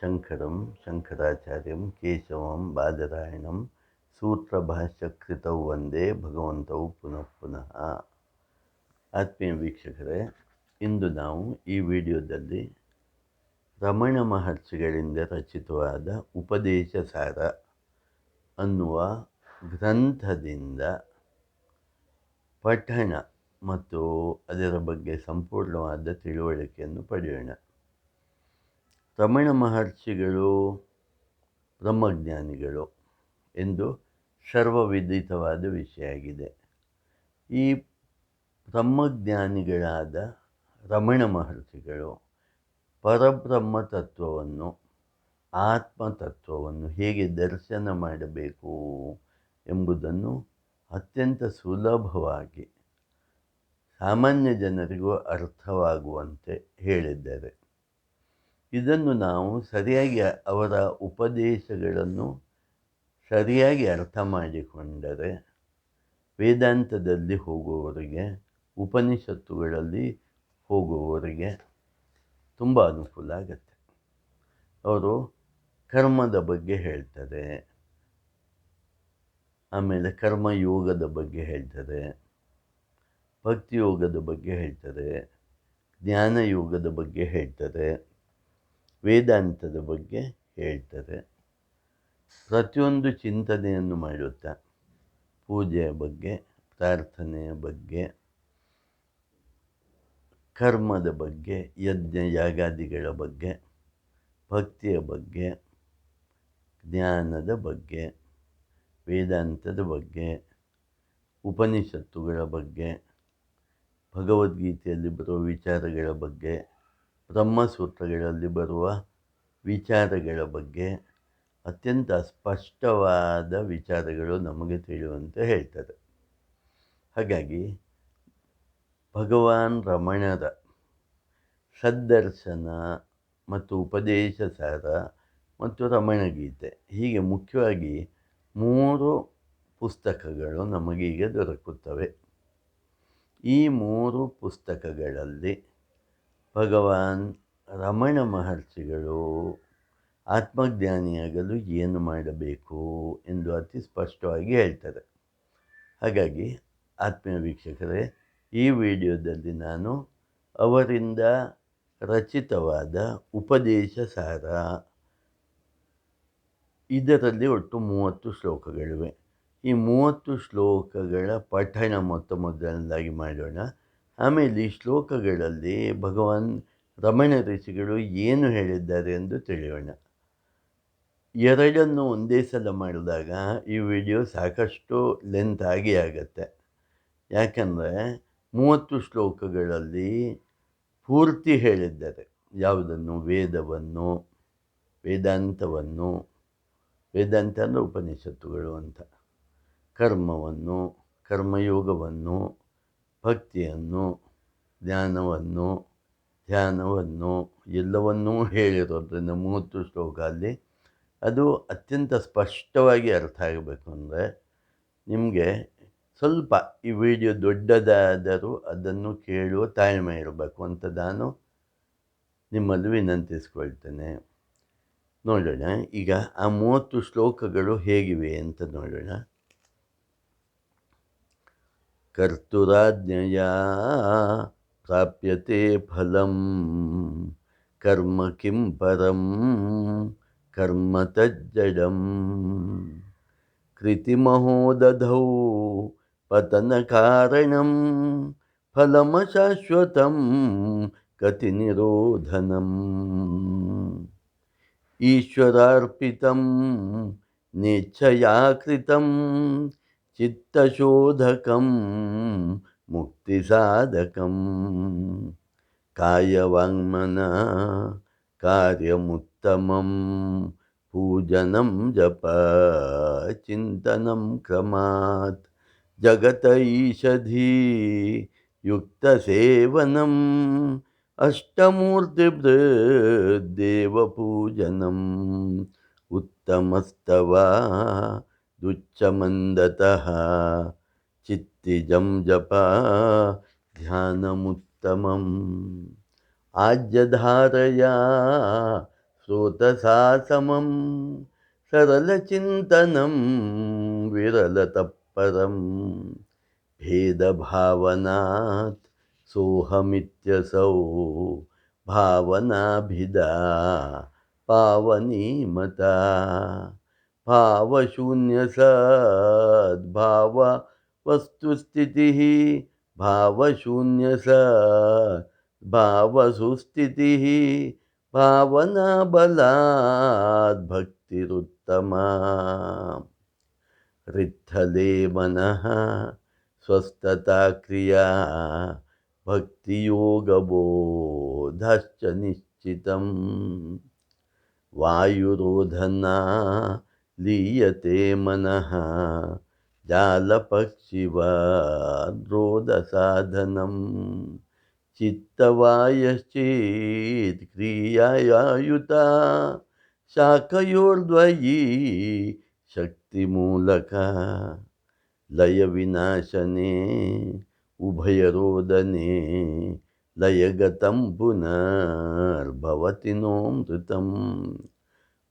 ಶಂಕರಂ, ಶಂಕರಾಚಾರ್ಯಂ, ಕೇಶವಂ ಬಾದರಾಯಣಂ ಸೂತ್ರಭಾಷ್ಯಕೃತೌ ಒಂದೇ ಭಗವಂತವು ಪುನಃ ಪುನಃ. ಆತ್ಮೀಯ ವೀಕ್ಷಕರೇ, ಇಂದು ನಾವು ಈ ವಿಡಿಯೋದಲ್ಲಿ ರಮಣ ಮಹರ್ಷಿಗಳಿಂದ ರಚಿತವಾದ ಉಪದೇಶ ಸಾರ ಅನ್ನುವ ಗ್ರಂಥದಿಂದ ಪಠಣ ಮತ್ತು ಅದರ ಬಗ್ಗೆ ಸಂಪೂರ್ಣವಾದ ತಿಳುವಳಿಕೆಯನ್ನು ಪಡೆಯೋಣ. ರಮಣ ಮಹರ್ಷಿಗಳು, ಬ್ರಹ್ಮಜ್ಞಾನಿಗಳು ಎಂದು ಸರ್ವವಿದಿತವಾದ ವಿಷಯ ಆಗಿದೆ. ಈ ಬ್ರಹ್ಮಜ್ಞಾನಿಗಳಾದ ರಮಣ ಮಹರ್ಷಿಗಳು ಪರಬ್ರಹ್ಮ ತತ್ವವನ್ನು ಆತ್ಮತತ್ವವನ್ನು ಹೇಗೆ ದರ್ಶನ ಮಾಡಬೇಕು ಎಂಬುದನ್ನು ಅತ್ಯಂತ ಸುಲಭವಾಗಿ ಸಾಮಾನ್ಯ ಜನರಿಗೂ ಅರ್ಥವಾಗುವಂತೆ ಹೇಳಿದ್ದಾರೆ. ಇದನ್ನು ನಾವು ಸರಿಯಾಗಿ ಅವರ ಉಪದೇಶಗಳನ್ನು ಸರಿಯಾಗಿ ಅರ್ಥ ಮಾಡಿಕೊಂಡರೆ ವೇದಾಂತದಲ್ಲಿ ಹೋಗುವವರಿಗೆ, ಉಪನಿಷತ್ತುಗಳಲ್ಲಿ ಹೋಗುವವರಿಗೆ ತುಂಬ ಅನುಕೂಲ ಆಗುತ್ತೆ. ಅವರು ಕರ್ಮದ ಬಗ್ಗೆ ಹೇಳ್ತಾರೆ, ಆಮೇಲೆ ಕರ್ಮಯೋಗದ ಬಗ್ಗೆ ಹೇಳ್ತಾರೆ, ಭಕ್ತಿಯೋಗದ ಬಗ್ಗೆ ಹೇಳ್ತಾರೆ, ಜ್ಞಾನಯೋಗದ ಬಗ್ಗೆ ಹೇಳ್ತಾರೆ. ವೇದಾಂತದ ಬಗ್ಗೆ ಹೇಳ್ತಾರೆ. ಪ್ರತಿಯೊಂದು ಚಿಂತನೆಯನ್ನು ಮಾಡುತ್ತಾ ಪೂಜೆಯ ಬಗ್ಗೆ, ಪ್ರಾರ್ಥನೆಯ ಬಗ್ಗೆ, ಕರ್ಮದ ಬಗ್ಗೆ, ಯಜ್ಞ ಯಾಗಾದಿಗಳ ಬಗ್ಗೆ, ಭಕ್ತಿಯ ಬಗ್ಗೆ, ಜ್ಞಾನದ ಬಗ್ಗೆ, ವೇದಾಂತದ ಬಗ್ಗೆ, ಉಪನಿಷತ್ತುಗಳ ಬಗ್ಗೆ, ಭಗವದ್ಗೀತೆಯಲ್ಲಿ ಬರುವ ವಿಚಾರಗಳ ಬಗ್ಗೆ ಬ್ರಹ್ಮಸೂತ್ರಗಳಲ್ಲಿ ಬರುವ ವಿಚಾರಗಳ ಬಗ್ಗೆ ಅತ್ಯಂತ ಸ್ಪಷ್ಟವಾದ ವಿಚಾರಗಳು ನಮಗೆ ತಿಳಿಯುವಂತೆ ಹೇಳ್ತಾರೆ ಹಾಗಾಗಿ ಭಗವಾನ್ ರಮಣರ ಸದ್ದರ್ಶನ ಮತ್ತು ಉಪದೇಶ ಸಾರ ಮತ್ತು ರಮಣಗೀತೆ ಹೀಗೆ ಮುಖ್ಯವಾಗಿ ಮೂರು ಪುಸ್ತಕಗಳು ನಮಗೀಗ ದೊರಕುತ್ತವೆ. ಈ ಮೂರು ಪುಸ್ತಕಗಳಲ್ಲಿ ಭಗವಾನ್ ರಮಣ ಮಹರ್ಷಿಗಳು ಆತ್ಮಜ್ಞಾನಿಯಾಗಲು ಏನು ಮಾಡಬೇಕು ಎಂದು ಅತಿ ಸ್ಪಷ್ಟವಾಗಿ ಹೇಳ್ತಾರೆ. ಹಾಗಾಗಿ ಆತ್ಮೀಯ ವೀಕ್ಷಕರೇ, ಈ ವಿಡಿಯೋದಲ್ಲಿ ನಾನು ಅವರಿಂದ ರಚಿತವಾದ ಉಪದೇಶ ಸಾರ ಇದರಲ್ಲಿ ಒಟ್ಟು ಮೂವತ್ತು ಶ್ಲೋಕಗಳಿವೆ. ಈ ಮೂವತ್ತು ಶ್ಲೋಕಗಳ ಪಠಣ ಮೊತ್ತ ಮೊದಲನೇದಾಗಿ ಮಾಡೋಣ. ಆಮೇಲೆ ಶ್ಲೋಕಗಳಲ್ಲಿ ಭಗವಾನ್ ರಮಣ ಋಷಿಗಳು ಏನು ಹೇಳಿದ್ದಾರೆ ಎಂದು ತಿಳಿಯೋಣ. ಎರಡನ್ನು ಒಂದೇ ಸಲ ಮಾಡಿದಾಗ ಈ ವಿಡಿಯೋ ಸಾಕಷ್ಟು ಲೆಂತ್ ಆಗಿ ಆಗತ್ತೆ. ಯಾಕಂದರೆ ಮೂವತ್ತು ಶ್ಲೋಕಗಳಲ್ಲಿ ಪೂರ್ತಿ ಹೇಳಿದ್ದಾರೆ. ಯಾವುದನ್ನು? ವೇದವನ್ನು, ವೇದಾಂತವನ್ನು, ವೇದಾಂತ ಅಂದರೆ ಉಪನಿಷತ್ತುಗಳು ಅಂತ. ಕರ್ಮವನ್ನು, ಕರ್ಮಯೋಗವನ್ನು ಭಕ್ತಿಯನ್ನು ಜ್ಞಾನವನ್ನು ಧ್ಯಾನವನ್ನು ಎಲ್ಲವನ್ನೂ ಹೇಳಿರೋದ್ರಿಂದ ಮೂವತ್ತು ಶ್ಲೋಕ ಅಲ್ಲಿ ಅದು ಅತ್ಯಂತ ಸ್ಪಷ್ಟವಾಗಿ ಅರ್ಥ ಆಗಬೇಕು ಅಂದರೆ ನಿಮಗೆ ಸ್ವಲ್ಪ ಈ ವಿಡಿಯೋ ದೊಡ್ಡದಾದರೂ ಅದನ್ನು ಕೇಳುವ ತಾಳ್ಮೆ ಇರಬೇಕು ಅಂತ ನಾನು ನಿಮ್ಮಲ್ಲಿ ವಿನಂತಿಸ್ಕೊಳ್ತೇನೆ. ನೋಡೋಣ ಈಗ ಆ ಮೂವತ್ತು ಶ್ಲೋಕಗಳು ಹೇಗಿವೆ ಅಂತ ನೋಡೋಣ. कर्तुराज्ञया प्राप्यते फलं कर्म किं परं कर्म तज्जडं कृतिमहो दधौ पतनकारणं फलमशाश्वतं गतिनिरोधनम् ईश्वरार्पितं नेच्छया कृतं चित्तशोधकं मुक्तिसाधकं कायवाङ्मना कार्यमुत्तमं पूजनं जप चिन्तनं क्रमात्। जगत ईषधी युक्तसेवनम् अष्टमूर्तिदेवपूजनम् उत्तमस्तव दुच्चमन्दतः। चित्तिजं जप ध्यानमुत्तमम्। आज्यधारया स्रोतसा समं सरलचिन्तनं विरलतत्परं भेदभावनात् सोऽहमित्यसौ भावनाभिदा पावनीमता। भावशून्य सद्भावा वस्तुस्थिती भावशून्य भावसुस्थिती भावना बलात् भक्तिरुत्तमा। रिद्धले मनः स्वस्तता क्रिया भक्तियोगबोधश्च निश्चितं वायुरोधना लीयते मनः। जालपक्षिवद्रोदसाधनं। चित्तवायश्चेत् क्रियायुता शाखयोर्द्वयी शक्तिमूलका। लयविनाशने उभयरोदने। लयगतं पुनर्भवति नोऽमृतं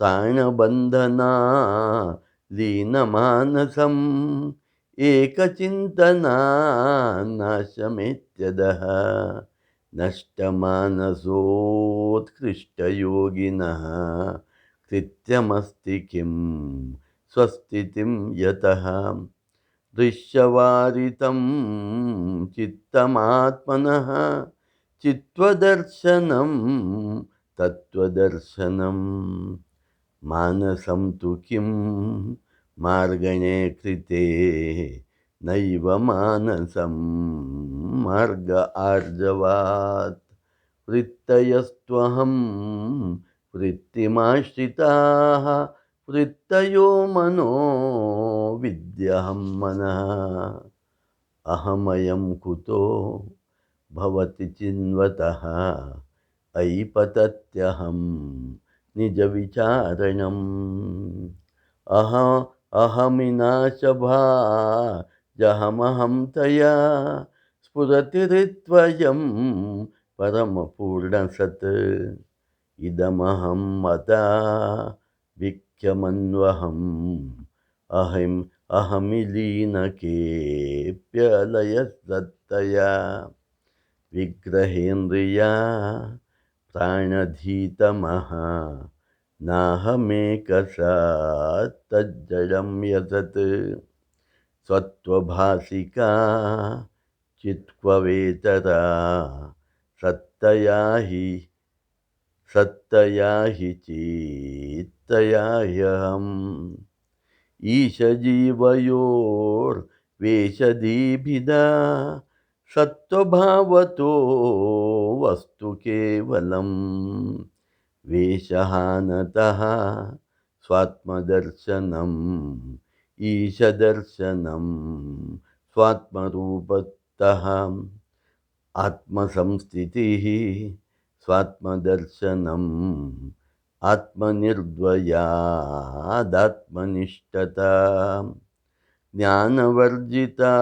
తాణబంధనా లీనమానసం ఏకచింతనా నాశమెత్యద నష్టమానసోత్కృష్టయోగిన కృత్యమస్తి కిం స్వస్థితిం యత దృశ్యవారితం చిత్తమాత్మన చిత్వదర్శనం తత్వదర్శనం मानसं तु किं मार्गणे कृते? नैव मानसं मार्ग आर्जवात्। वृत्तयस्त्वहं वृत्तिमाश्रिताः, वृत्तयो मनो विद्यहं मनः। अहमयं कुतो भवति चिन्वतः अयि निजविचारणम्। अह अहमिनाशभाजहमहं तया। स्फुरतिरित्वयं परमपूर्णसत्। इदमहं मता विख्यमन्वहम् अहम् अहमिलीनकेऽप्यलयसत्तया विग्रहेन्द्रिया प्राणधीतमः। नाहमेकसत्तज्जडं यतत् स्वत्वभासिका चित्क्ववेतरा। सत्तया हि सत्तया हि चित्तया ह्यहम् ईशजीवयोर्वेषदीभिदा सत्त्वभावतो वस्तु केवलं। वेशहानतः स्वात्मदर्शनम् ईशदर्शनं स्वात्मरूपतः आत्मसंस्थितिः स्वात्मदर्शनम् आत्मनिर्द्वयादात्मनिष्ठता। ज्ञानवर्जिता,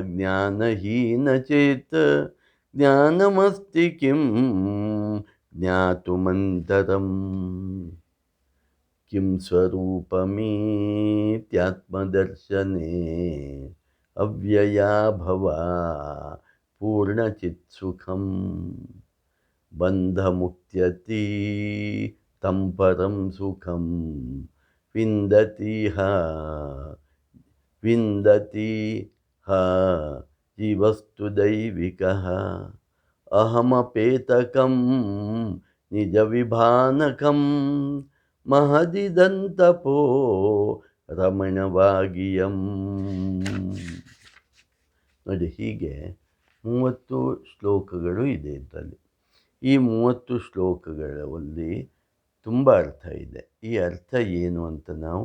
ज्ञानहीनचेत्, ज्ञानमस्ति किं ज्ञातुमन्तरम् किं स्वरूपमीत्यात्मदर्शने अव्यया भवा पूर्णचित्सुखं? बन्धमुक्त्यति तं परं सुखं विन्दतिह ವಿಂದತಿ ಹ ಈ ವಸ್ತು ದೈವಿಕ ಅಹಮಪೇತಕಂ ನಿಜ ವಿಭಾನಕಂ ಮಹದಿದಂತಪೋ ರಮಣವಾಗಿಯಂ ನೋಡಿ, ಹೀಗೆ ಮೂವತ್ತು ಶ್ಲೋಕಗಳು ಇದೆ ಇದರಲ್ಲಿ. ಈ ಮೂವತ್ತು ಶ್ಲೋಕಗಳಲ್ಲಿ ತುಂಬ ಅರ್ಥ ಇದೆ. ಈ ಅರ್ಥ ಏನು ಅಂತ ನಾವು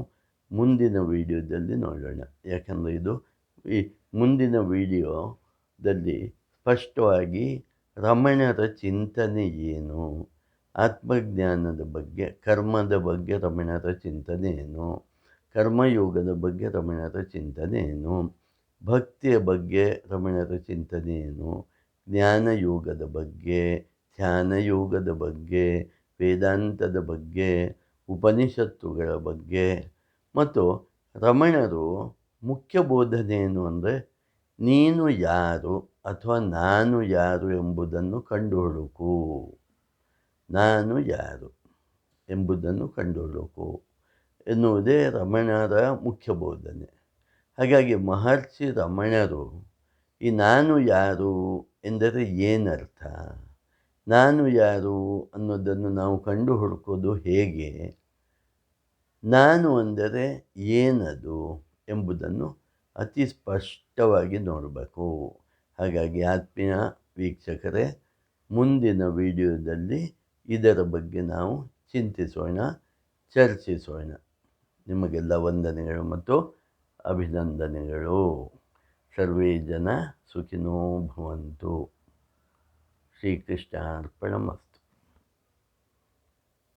ಮುಂದಿನ ವೀಡಿಯೋದಲ್ಲಿ ನೋಡೋಣ. ಯಾಕಂದರೆ ಇದು ಈ ಮುಂದಿನ ವೀಡಿಯೋದಲ್ಲಿ ಸ್ಪಷ್ಟವಾಗಿ ರಮಣರ ಚಿಂತನೆ ಏನು? ಆತ್ಮಜ್ಞಾನದ ಬಗ್ಗೆ, ಕರ್ಮದ ಬಗ್ಗೆ ರಮಣರ ಚಿಂತನೆ ಏನು? ಕರ್ಮಯೋಗದ ಬಗ್ಗೆ ರಮಣರ ಚಿಂತನೆ ಏನು? ಭಕ್ತಿಯ ಬಗ್ಗೆ ರಮಣರ ಚಿಂತನೆ ಏನು? ಜ್ಞಾನಯೋಗದ ಬಗ್ಗೆ, ಧ್ಯಾನಯೋಗದ ಬಗ್ಗೆ, ವೇದಾಂತದ ಬಗ್ಗೆ, ಉಪನಿಷತ್ತುಗಳ ಬಗ್ಗೆ ಮತ್ತು ರಮಣರು ಮುಖ್ಯ ಬೋಧನೆ ಏನು ಅಂದರೆ ನೀನು ಯಾರು ಅಥವಾ ನಾನು ಯಾರು ಎಂಬುದನ್ನು ಕಂಡುಹುಡುಕು ನಾನು ಯಾರು ಎಂಬುದನ್ನು ಕಂಡುಹುಡುಕು ಎನ್ನುವುದೇ ರಮಣರ ಮುಖ್ಯ ಬೋಧನೆ. ಹಾಗಾಗಿ ಮಹರ್ಷಿ ರಮಣರು ಈ ನಾನು ಯಾರು ಎಂದರೆ ಏನರ್ಥ? ನಾನು ಯಾರು ಅನ್ನೋದನ್ನು ನಾವು ಕಂಡು ಹುಡುಕೋದು ಹೇಗೆ? ನಾನು ಅಂದರೆ ಏನದು ಎಂಬುದನ್ನು ಅತಿ ಸ್ಪಷ್ಟವಾಗಿ ನೋಡಬೇಕು. ಹಾಗಾಗಿ ಆತ್ಮೀಯ ವೀಕ್ಷಕರೇ, ಮುಂದಿನ ವಿಡಿಯೋದಲ್ಲಿ ಇದರ ಬಗ್ಗೆ ನಾವು ಚಿಂತಿಸೋಣ, ಚರ್ಚಿಸೋಣ. ನಿಮಗೆಲ್ಲ ವಂದನೆಗಳು ಮತ್ತು ಅಭಿನಂದನೆಗಳು. ಸರ್ವೇ ಜನ ಸುಖಿನೋ ಭವಂತು. ಶ್ರೀಕೃಷ್ಣಾರ್ಪಣಮಸ್ತು